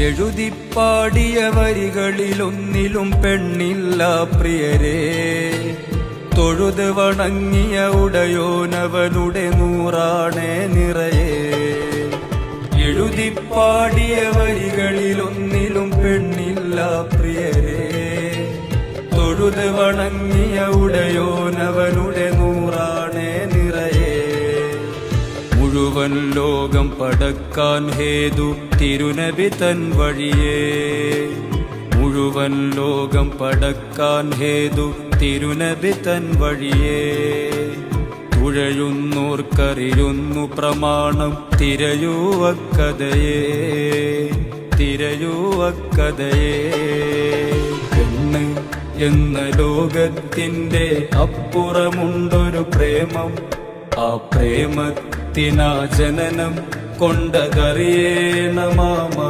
എഴുതിപ്പാടിയ വരികളിലൊന്നിലും പെണ്ണില്ല പ്രിയരേ. തൊഴുത് വണങ്ങിയ ഉടയോനവനുടെ നൂറാണേ നിറയെ. എഴുതിപ്പാടിയ വരികളിലൊന്നിലും പെണ്ണില്ല പ്രിയരേ. തൊഴുത് വണങ്ങിയ ഉടയോനവനുടെ മുഴുവൻ ലോകം പടക്കാൻ ഹേതു തിരുനബി തൻ വഴിയേ. മുഴുവൻ ലോകം പടക്കാൻ ഹേതു തിരുനബി തൻ വഴിയേ. തുഴയുന്നോർക്കറിയുന്നു പ്രമാണം തിരയൂവക്കഥയേ തിരയൂവക്കഥയേ പെണ്ണ് എന്ന ലോകത്തിന്റെ അപ്പുറമുണ്ടൊരു പ്രേമം. ആ പ്രേമത്തിനാ ജനനം കൊണ്ടതറിയേണമാ മറുമ